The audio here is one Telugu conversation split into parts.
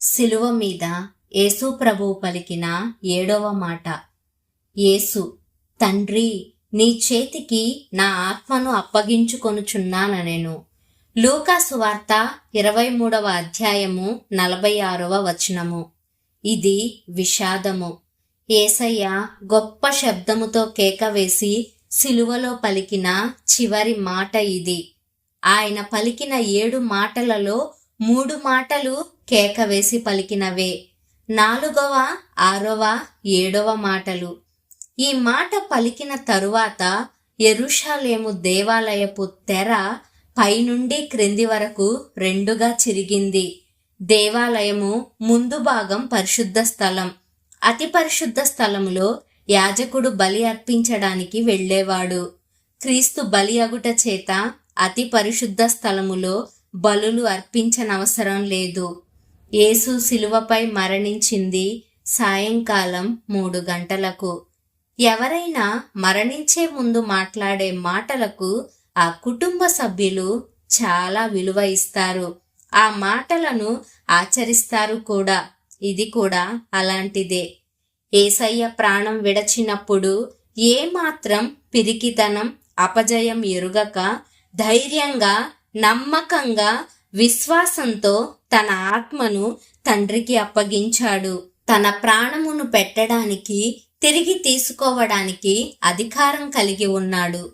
శిలువ మీద యేసు ప్రభువు పలికిన ఏడవ మాట. యేసు తండ్రి నీ చేతికి నా ఆత్మను అప్పగించుకొనుచున్నానెను లూకాసు వార్త ఇరవై మూడవ అధ్యాయము నలభై ఆరవ వచనము. ఇది విషాదము. ఏసయ్య గొప్ప శబ్దముతో కేక వేసి సిలువలో పలికిన చివరి మాట ఇది. ఆయన పలికిన ఏడు మాటలలో మూడు మాటలు కేక వేసి పలికినవే. నాలుగవ ఆరవ ఏడవ మాటలు. ఈ మాట పలికిన తరువాత ఎరుషాలేము దేవాలయపు తెర పైనుండి క్రింది వరకు రెండుగా చిరిగింది. దేవాలయము ముందు భాగం పరిశుద్ధ స్థలం. అతి పరిశుద్ధ స్థలములో యాజకుడు బలి అర్పించడానికి వెళ్ళేవాడు. క్రీస్తు బలి అగుట చేత అతి పరిశుద్ధ స్థలములో బలులు అర్పించనవసరం లేదు. యేసు శిలువపై మరణించింది సాయంకాలం మూడు గంటలకు. ఎవరైనా మరణించే ముందు మాట్లాడే మాటలకు ఆ కుటుంబ సభ్యులు చాలా విలువ ఇస్తారు. ఆ మాటలను ఆచరిస్తారు కూడా. ఇది కూడా అలాంటిదే. ఏసయ్య ప్రాణం విడచినప్పుడు ఏమాత్రం పిరికితనం అపజయం ఎరుగక ధైర్యంగా నమ్మకంగా విశ్వాసంతో తన ఆత్మను తండ్రికి అప్పగించాడు. తన ప్రాణమును పెట్టడానికి తిరిగి తీసుకోవడానికి అధికారం కలిగి ఉన్నాడు.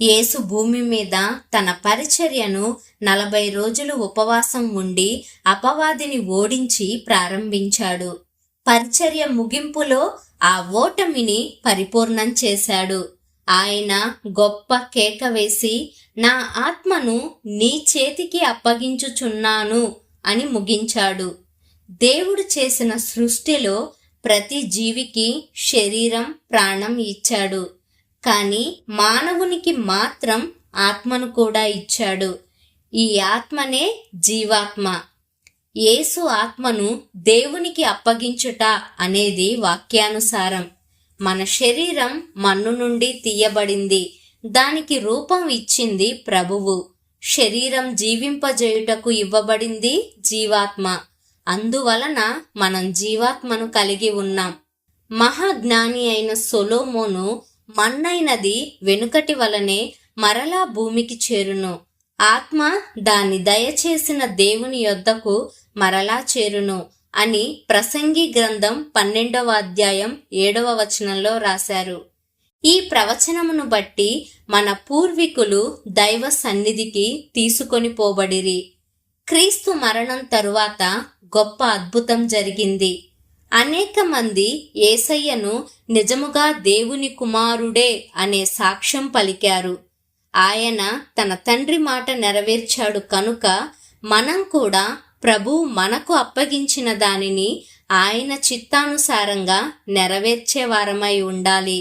యేసు భూమి మీద తన పరిచర్యను నలభై రోజులు ఉపవాసం ఉండి అపవాదిని ఓడించి ప్రారంభించాడు. పరిచర్య ముగింపులో ఆ ఓటమిని పరిపూర్ణం చేశాడు. ఆయన గొప్ప కేక వేసి నా ఆత్మను నీ చేతికి అప్పగించుచున్నాను. అని ముగించాడు. దేవుడు చేసిన సృష్టిలో ప్రతి జీవికి శరీరం ప్రాణం ఇచ్చాడు. కానీ మానవునికి మాత్రం ఆత్మను కూడా ఇచ్చాడు. ఈ ఆత్మనే జీవాత్మ. యేసు ఆత్మను దేవునికి అప్పగించుట అనేది వాక్యానుసారం. మన శరీరం మన్ను నుండి తీయబడింది. దానికి రూపం ఇచ్చింది ప్రభువు. శరీరం జీవింపజేయుటకు ఇవ్వబడింది జీవాత్మ. అందువలన మనం జీవాత్మను కలిగి ఉన్నాం. మహాజ్ఞాని అయిన సొలోమోను మన్నైనది వెనుకటి వలనే మరలా భూమికి చేరును. ఆత్మ దాన్ని దయచేసిన దేవుని యొద్దకు మరలా చేరును అని ప్రసంగి గ్రంథం పన్నెండవ అధ్యాయం ఏడవ వచనంలో రాశారు. ఈ ప్రవచనమును బట్టి మన పూర్వీకులు దైవ సన్నిధికి తీసుకొని పోబడిరి. క్రీస్తు మరణం తరువాత గొప్ప అద్భుతం జరిగింది. అనేక మంది ఏసయ్యను నిజముగా దేవుని కుమారుడే అనే సాక్ష్యం పలికారు. ఆయన తన తండ్రి మాట నెరవేర్చాడు కనుక మనం కూడా ప్రభు మనకు అప్పగించిన దానిని ఆయన చిత్తానుసారంగా నెరవేర్చేవారమై ఉండాలి.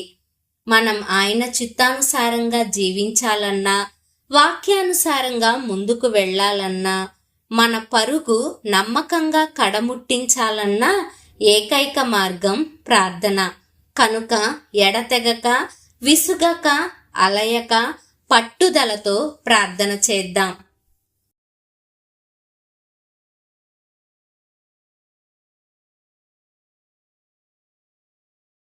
మనం ఆయన చిత్తానుసారంగా జీవించాలన్నా వాక్యానుసారంగా ముందుకు వెళ్ళాలన్నా మన పరుగు నమ్మకంగా కడముట్టించాలన్నా ఏకైక మార్గం ప్రార్థన. కనుక ఎడతెగక విసుగక అలయక పట్టుదలతో ప్రార్థన చేద్దాం.